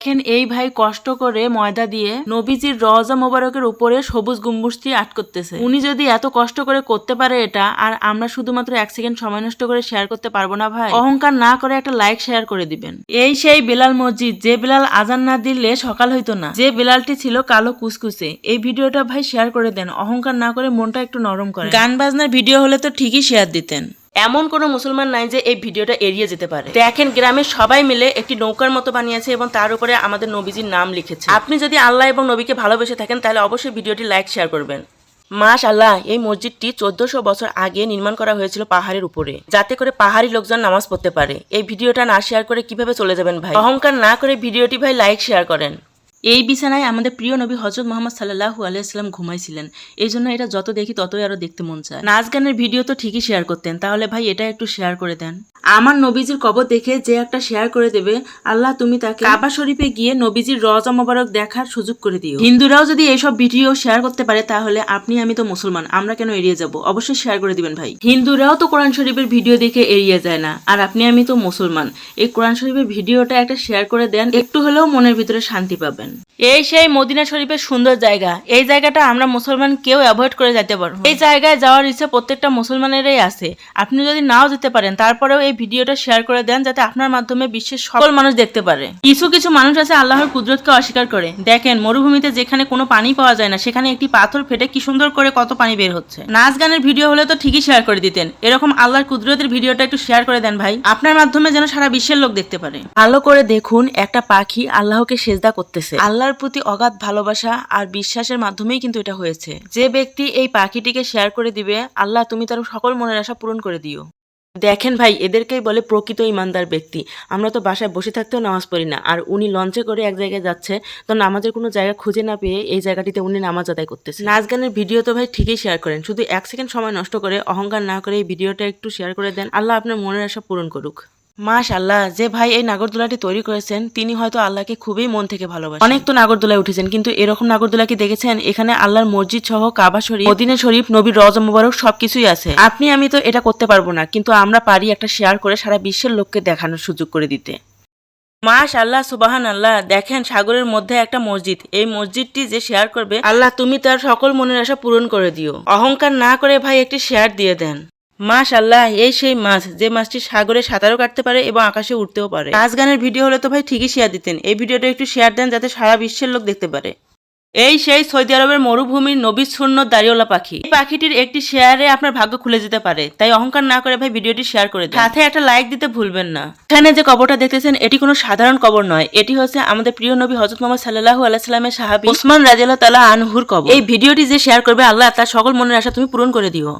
দেখেন এই ভাই কষ্ট করে ময়দা দিয়ে নবীজির রজা মোবারকের উপরে সবুজ গম্বুজটি আট করতেছে। উনি যদি এত কষ্ট করে করতে পারে এটা, আর আমরা শুধুমাত্র এক সেকেন্ড সময় নষ্ট করে শেয়ার করতে পারব না ভাই, অহংকার না করে একটা লাইক শেয়ার করে দিবেন। এই সেই বেলাল মসজিদ, যে বেলাল আজান না দিলে সকাল হইতো না। যে বেলালটি ছিল কালো কুসকুসে। এই ভিডিওটা ভাই শেয়ার করে দেন, অহংকার না করে মনটা একটু নরম করে গান বাজনার ভিডিও হলে তো ঠিকই শেয়ার দিতেন। এমন কোনো মুসলমান নাই যে এই ভিডিওটা এড়িয়ে যেতে পারে। দেখেন গ্রামের সবাই মিলে একটি নৌকার মতো বানিয়েছে এবং তার উপরে আমাদের নবীজির নাম লিখেছে। আপনি যদি আল্লাহ এবং নবীকে ভালোবেসে থাকেন, তাহলে অবশ্যই ভিডিওটি লাইক, শেয়ার করবেন। মাশ আল্লাহ এই মসজিদটি চোদ্দশো বছর আগে নির্মাণ করা হয়েছিল পাহাড়ের উপরে, যাতে করে পাহাড়ি লোকজন নামাজ পড়তে পারে। এই ভিডিওটা না শেয়ার করে কীভাবে চলে যাবেন ভাই? অহংকার না করে ভিডিওটি ভাই লাইক, শেয়ার করেন। এই বিছানায় আমাদের প্রিয় নবী হজরত মোহাম্মদ সাল্লাহু আলাইসাল্লাম ঘুমাইছিলেন। এই জন্য এটা যত দেখি ততই আরও দেখতে মন চায়। নাচ গানের ভিডিও তো ঠিকই শেয়ার করতেন। তাহলে ভাই এটা একটু শেয়ার করে দেন। আমার নবীজির কবর দেখে যে একটা শেয়ার করে দেবে, আল্লাহ তুমি তাকে কাবা শরীফে গিয়ে নবীজির রজা মোবারক দেখার সুযোগ করে দিও। হিন্দুরাও যদি এইসব ভিডিও শেয়ার করতে পারে, তাহলে আপনি আমি তো মুসলমান, আমরা কেন এড়িয়ে যাব? অবশ্যই শেয়ার করে দিবেন ভাই। হিন্দুরাও তো কোরআন শরীফের ভিডিও দেখে এড়িয়ে যায় না, আর আপনি আমি তো মুসলমান। এই কোরআন শরীফের ভিডিওটা একটা শেয়ার করে দেন, একটু হলেও মনের ভিতরে শান্তি পাবেন। এই সেই মদিনা শরীফের সুন্দর জায়গা, এই জায়গাটা আমরা মুসলমান কেউ অ্যাভয়েড করে যেতে পারব এই জায়গায় যাওয়ার ইচ্ছা প্রত্যেকটা মুসলমানেরই আছে। আপনি যদি নাও যেতে পারেন, তারপরেও এই ভিডিওটা শেয়ার করে দেন যাতে আপনার মাধ্যমে বিশ্বের সকল মানুষ দেখতে পারে। কিছু কিছু মানুষ আছে আল্লাহর কুদরতকে অস্বীকার করে। দেখেন, মরুভূমিতে যেখানে কোনো পানি পাওয়া যায় না, সেখানে একটি পাথর ফেটে কি সুন্দর করে কত পানি বের হচ্ছে। নাচ গানের ভিডিও হলে তো ঠিকই শেয়ার করে দিতেন। এরকম আল্লাহর কুদরতের ভিডিওটা একটু শেয়ার করে দেন ভাই। আপনার মাধ্যমে যেন সারা বিশ্বের লোক দেখতে পারে। ভালো করে দেখুন, একটা পাখি আল্লাহকে সেজদা করতেছে। আল্লাহর প্রতি অগাধ ভালোবাসা আর বিশ্বাসের মাধ্যমেই কিন্তু এটা হয়েছে। যে ব্যক্তি এই পাখিটিকে শেয়ার করে দিবে, আল্লাহ তুমি তার সকল মনের আশা পূরণ করে দিও। দেখেন ভাই, এদেরকেই বলে প্রকৃত ইমানদার ব্যক্তি। আমরা তো বাসায় বসে থাকতেও নামাজ পড়ি না। আর উনি লঞ্চে করে এক জায়গায় যাচ্ছে, তো নামাজের কোনো জায়গা খুঁজে না পেয়ে এই জায়গাটিতে উনি নামাজ আদায় করতেছে। নাচ গানের ভিডিও তো ভাই ঠিকই শেয়ার করেন। শুধু এক সেকেন্ড সময় নষ্ট করে, অহংকার না করে এই ভিডিওটা একটু শেয়ার করে দেন। আল্লাহ আপনার মনের আশা পূরণ করুক। মাশ আল্লাহ যে ভাই এই নাগরদোলাটি তৈরি করেছেন, তিনি হয়তো আল্লাহকে খুবই মন থেকে ভালোবাসেন। অনেক তো নাগরদোলায় উঠেছেন, কিন্তু এরকম নাগরদোলা কি দেখেছেন? এখানে আল্লাহর মসজিদ সহ কাবা শরীফ, মদিনা শরীফ, নবীর রজ মুবারক সবকিছুই আছে। আপনি, আমি তো এটা করতে পারব না, কিন্তু আমরা পারি একটা শেয়ার করে সারা বিশ্বের লোককে দেখানোর সুযোগ করে দিতে। মাশ আল্লাহ সুবাহান আল্লাহ দেখেন সাগরের মধ্যে একটা মসজিদ। এই মসজিদটি যে শেয়ার করবে, আল্লাহ তুমি তার সকল মনের আশা পূরণ করে দিও। অহংকার না করে ভাই একটি শেয়ার দিয়ে দেন। মাশ আল্লাহ এই সেই মাছ, যে মাছটি সাগরে সাঁতারও কাটতে পারে এবং আকাশে উঠতেও পারে। নাচ গানের ভিডিও হলে তো ভাই ঠিকই শেয়ার দিতেন। এই ভিডিওটা একটু শেয়ার দেন যাতে সারা বিশ্বের লোক দেখতে পারে। এই সেই সৌদি আরবের মরুভূমির নবী শূন্য দাড়িওয়ালা পাখি। এই পাখিটির একটি শেয়ারে আপনার ভাগ্য খুলে যেতে পারে। তাই অহংকার না করে ভাই ভিডিওটি শেয়ার করে দিন। সাথে একটা লাইক দিতে ভুলবেন না। এখানে যে কবরটা দেখতেছেন, এটি কোনো সাধারণ কবর নয়। এটি হচ্ছে আমাদের প্রিয় নবী হজরত মোহাম্মদ সাল্লাহু আলাইসাল্লামের সাহাবি ওসমান রাজিয়াল্লাহ তালা আনহুর কবর। এই ভিডিওটি যে শেয়ার করবে আল্লাহ, তার সকল মনের আশা তুমি পূরণ করে দিও।